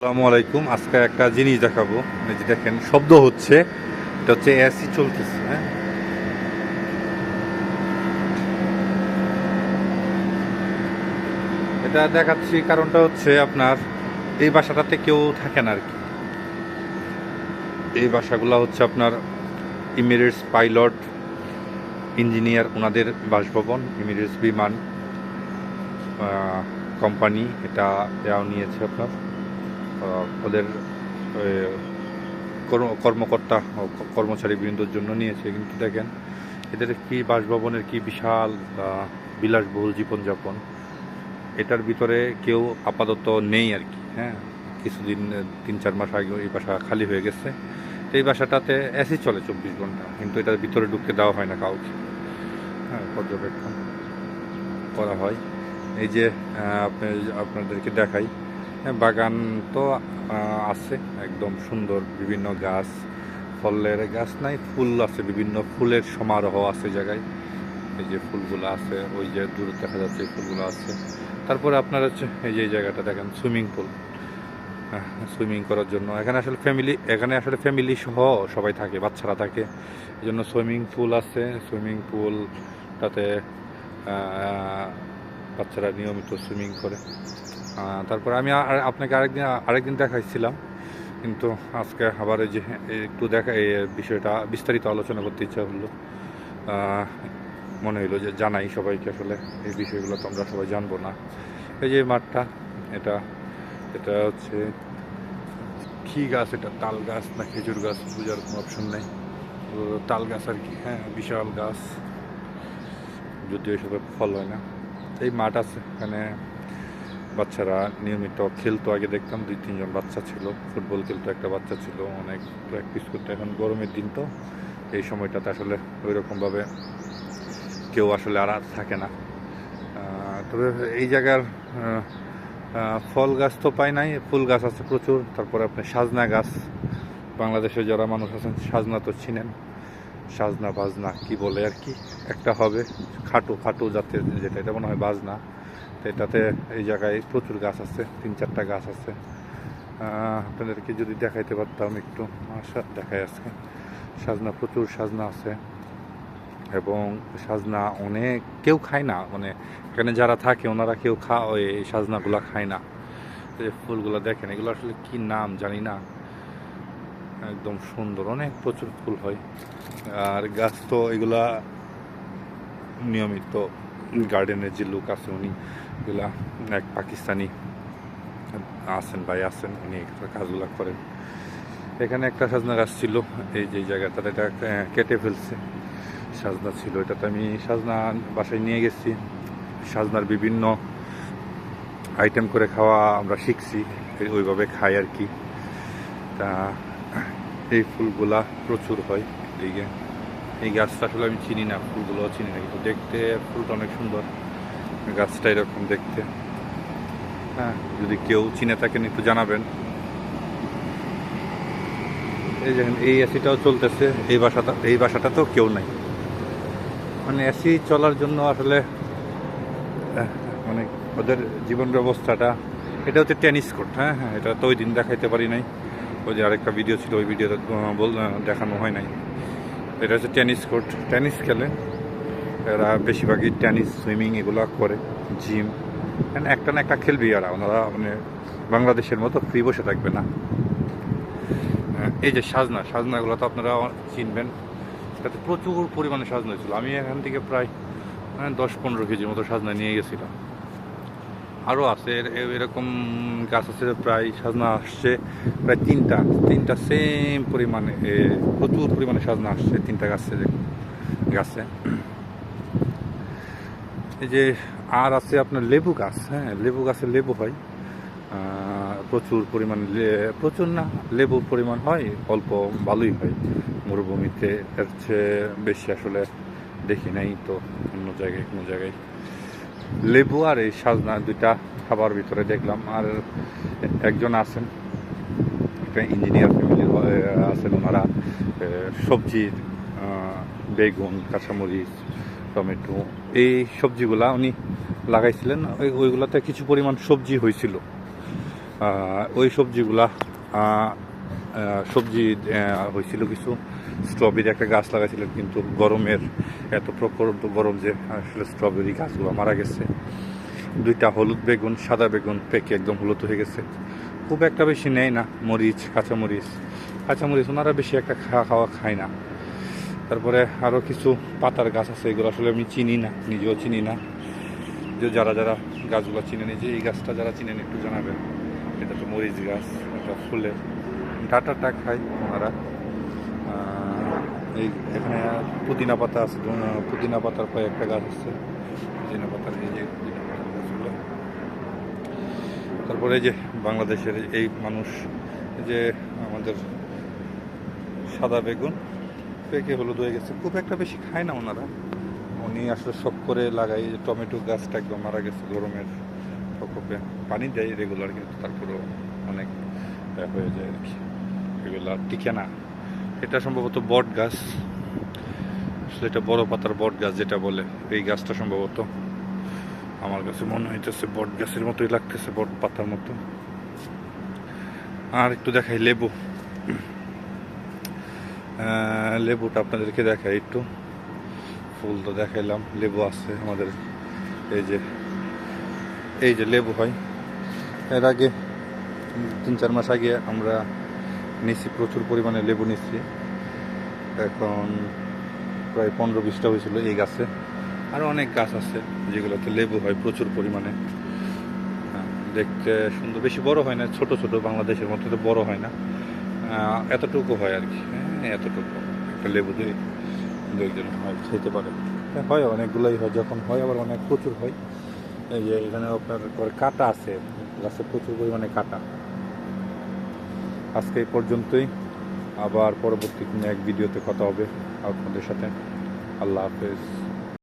আসসালামু আলাইকুম। আজকে একটা জিনিস দেখাবো। এই যে দেখেন, শব্দ হচ্ছে, এটা হচ্ছে এসি চলতেছে হ্যাঁ? এটা দেখাচ্ছি কারণটা হচ্ছে আপনার, এই বাসাটাতে কেউ থাকে না আর কি এই বাসাগুলো হচ্ছে আপনার ইমিরেটস পাইলট, ইঞ্জিনিয়ার ওনাদের বাসভবন, ইমিরেটস বিমান কোম্পানি, এটা দেওয়া নিয়েছে আপনার। ওদের কর্ম- কর্মকর্তা কর্মচারী বৃন্দর জন্য নিয়েছে। কিন্তু দেখেন, এদের কি বাসভবনের কি বিশাল বিলাসবহুল জীবনযাপন। এটার ভিতরে কেউ আপাতত নেই আর কি হ্যাঁ? কিছুদিন তিন, চার মাস আগে এই বাসা খালি হয়ে গেছে। এই বাসাটাতে এসি চলে চব্বিশ ঘণ্টা, কিন্তু এটার ভিতরে ঢুকতে দেওয়া হয় না কাউকে। হ্যাঁ পর্যবেক্ষণ করা হয়। এই যে আপনি আপনাদেরকে দেখাই বাগান তো আছে একদম সুন্দর বিভিন্ন গাছ, ফলের গাছ নাই, ফুল আছে, বিভিন্ন ফুলের সমারোহ আছে জায়গায়। এই যে ফুলগুলো আছে, ওই যে দূর দেখা যাচ্ছে ফুলগুলো আছে। তারপরে আপনার হচ্ছে, এই যে জায়গাটা দেখেন, সুইমিং পুল। সুইমিং করার জন্য। এখানে আসলে ফ্যামিলি, এখানে আসলে ফ্যামিলি সহ সবাই থাকে, বাচ্চারা থাকে। এই জন্য সুইমিং পুল আছে, সুইমিং পুলটাতে বাচ্চারা নিয়মিত সুইমিং করে। তারপর আমি আপনাকে আরেকদিন আরেকদিন দেখাইছিলাম। কিন্তু আজকে আবার যে একটু দেখা, এই বিষয়টা, বিস্তারিত আলোচনা করতে ইচ্ছা হলো। মনে হইল যে জানাই সবাইকে আসলে এই বিষয়গুলো, তো আমরা সবাই জানব না। এই যে মাঠটা, এটা এটা হচ্ছে কি গাছ এটা? তাল গাছ না খেজুর গাছ? বোঝার কোনো অপশন নেই। তাল গাছ আর কি হ্যাঁ বিশাল গাছ। যদিও এসবে ফল হয় না। এই মাঠ আছে। এখানে বাচ্চারা নিয়মিত খেলতো। আগে দেখতাম দুই, তিনজন বাচ্চা ছিল। ফুটবল খেলতো একটা বাচ্চা ছিল। অনেক প্র্যাকটিস করতো। এখন গরমের দিন তো। এই সময়টাতে আসলে ওই রকমভাবে কেউ আসলে আর আর থাকে না। তবে এই জায়গার ফল গাছ তো পাই নাই। ফুল গাছ আছে প্রচুর। তারপরে আপনি সাজনা গাছ। বাংলাদেশে যারা মানুষ আছেন, সাজনা তো চিনেন। সাজনা বাজনা কি বলে আর কি? একটা হবে খাটো খাটো জাতের যেটা, এটা মনে হয় বাজনা। তো এটাতে এই জায়গায় প্রচুর গাছ আছে, তিন চারটা গাছ আছে। আপনাদেরকে যদি দেখাইতে পারতাম একটু আশা দেখাই আজকে। সাজনা, প্রচুর সাজনা আছে। এবং সাজনা অনেক, কেউ খায় না মানে এখানে যারা থাকে ওনারা কেউ খা, ওই সাজনাগুলা খায় না। এই ফুলগুলো দেখেন, এগুলো আসলে কি নাম জানি না। একদম সুন্দর, অনেক প্রচুর ফুল হয়। আর গাছ তো এগুলা নিয়মিত গার্ডেনের যে লোক আছে উনি এগুলা এক পাকিস্তানি আছেন ভাই আছেন, উনি কাজগুলো করেন। এখানে একটা সাজনা গাছ ছিল, এই যে জায়গাটা এটা কেটে ফেলছে। সাজনা ছিল, এটাতে আমি সাজনা বাসায় নিয়ে গেছি। সাজনার বিভিন্ন আইটেম করে খাওয়া আমরা শিখছি ওইভাবে খাই আর কি। তা এই ফুলগুলা প্রচুর হয়, এই যে এই গাছটা আসলে আমি চিনি না ফুলগুলো চিনি না, কিন্তু দেখতে ফুলটা অনেক সুন্দর। গাছটা এরকম দেখতে। হ্যাঁ যদি কেউ চিনে থাকেন, একটু জানাবেন। এই দেখেন এই এসিটাও চলতেছে, এই বাসাটা এই বাসাটা তো কেউ নাই। মানে এসি চলার জন্য আসলে মানে ওদের জীবন ব্যবস্থাটা, এটা হচ্ছে টেনিস কোর্ট হ্যাঁ হ্যাঁ এটা তো ওই দিন দেখাইতে পারি নাই। ওই যে আরেকটা ভিডিও ছিল, ওই ভিডিও বল দেখানো হয় নাই। এটা হচ্ছে টেনিস কোর্ট, টেনিস খেলে। এরা বেশিরভাগই টেনিস, সুইমিং এগুলো করে, জিম। মানে একটা না একটা খেলবে এরা, ওনারা মানে বাংলাদেশের মতো ফ্রি বসে থাকবে না। এই যে সাজনা, সাজনাগুলো তো আপনারা চিনবেন। তাতে প্রচুর পরিমাণে সাজনা ছিল আমি এখান থেকে প্রায় দশ পনেরো কেজির মতো সাজনা নিয়ে গেছিলাম। আরও আছে। এর- এরকম গাছ আছে প্রায় সাজনা আসছে, প্রায় তিনটা তিনটা সেম পরিমাণে প্রচুর পরিমাণে সাজনা আসছে তিনটা গাছে গাছে। এই যে আর আছে আপনার লেবু গাছ হ্যাঁ লেবু গাছে লেবু হয়। প্রচুর পরিমাণ প্রচুর না, লেবুর পরিমাণ হয়, অল্প ভালোই হয়। মরুভূমিতে এর চেয়ে বেশি আসলে দেখি নাই তো, অন্য জায়গায়, কোনো জায়গায়। লেবু আর এই সাজনা দুইটা খাবার ভিতরে দেখলাম। আর একজন আছেন, একটা ইঞ্জিনিয়ার ফ্যামিলি আছেন ওনারা সবজির বেগুন, কাঁচামরিচ, টমেটো, এই সবজিগুলা উনি লাগাইছিলেন। ওই, ওইগুলাতে কিছু পরিমাণ সবজি হয়েছিল ওই সবজিগুলা সবজি হয়েছিল কিছু স্ট্রবেরি একটা গাছ লাগাইছিলেন, কিন্তু গরমের এত প্রখর গরম যে আসলে স্ট্রবেরি গাছগুলো মারা গেছে। দুইটা হলুদ বেগুন, সাদা বেগুন পেকে একদম হলুদ হয়ে গেছে। খুব একটা বেশি নেয় না, মরিচ, কাঁচামরিচ। কাঁচামরিচ ওনারা বেশি একটা খাওয়া খাওয়া খায় না। তারপরে আরও কিছু পাতার গাছ আছে, এগুলো আসলে আমি চিনি না, নিজেও চিনি না। যে যারা যারা গাছগুলো চিনে যে এই গাছটা যারা চিনেন, একটু জানাবেন। এটা তো মরিচ গাছ, এটা ফুলের ডাটাটা খায় ওনারা। এই এখানে পুদিনা পাতা আছে পুদিনা পাতার কয়েকটা গাছ আছে। পুদিনা পাতার এই যে পুদিনা পাতার গাছগুলো তারপরে যে বাংলাদেশের এই মানুষ যে আমাদের সাদা বেগুন, পেকে হলুদ হয়ে গেছে। খুব একটা বেশি খায় না ওনারা। উনি আসলে শখ করে লাগাই যে টমেটো গাছটা একদম মারা গেছে গরমের প্রকোপে। পানি দেয় রেগুলার, কিন্তু তারপরেও অনেক হয়ে যায় আর কি। এগুলো টিকে না। এটা সম্ভবত বট গাছ। এটা বড় পাতার বট গাছ যেটা বলে, এই গাছটা সম্ভবত। আমার কাছে মনে হইতেছে বট গাছের মতোই লাগতেছে, বট পাতার মতো। আর একটু দেখাই লেবু। লেবুটা আপনাদেরকে দেখাই একটু। ফুল তো দেখাইলাম, লেবু আছে আমাদের। এই যে এই যে লেবু হয়। এর আগে তিন চার মাস আগে আমরা নিচ্ছি প্রচুর পরিমাণে লেবু নিচ্ছি এখন প্রায় পনেরো বিশটা হয়েছিল এই গাছে। আরও অনেক গাছ আছে যেগুলোতে লেবু হয় প্রচুর পরিমাণে। হ্যাঁ, দেখতে সুন্দর। বেশি বড় হয় না ছোট ছোট। বাংলাদেশের মতো তো বড় হয় না। এতটুকু হয় আর কি। হ্যাঁ এতটুকু। একটা লেবু দিয়ে দু একজন হয় খেতে পারে। হ্যাঁ, হয় অনেকগুলোই হয়। যখন হয় আবার অনেক প্রচুর হয়। এই যে এখানে আপনার কাটা আছে। গাছে প্রচুর পরিমাণে কাটা। আজকে এই পর্যন্তই। আবার পরবর্তী কোনো এক ভিডিওতে কথা হবে আপনাদের সাথে। আল্লাহ হাফেজ।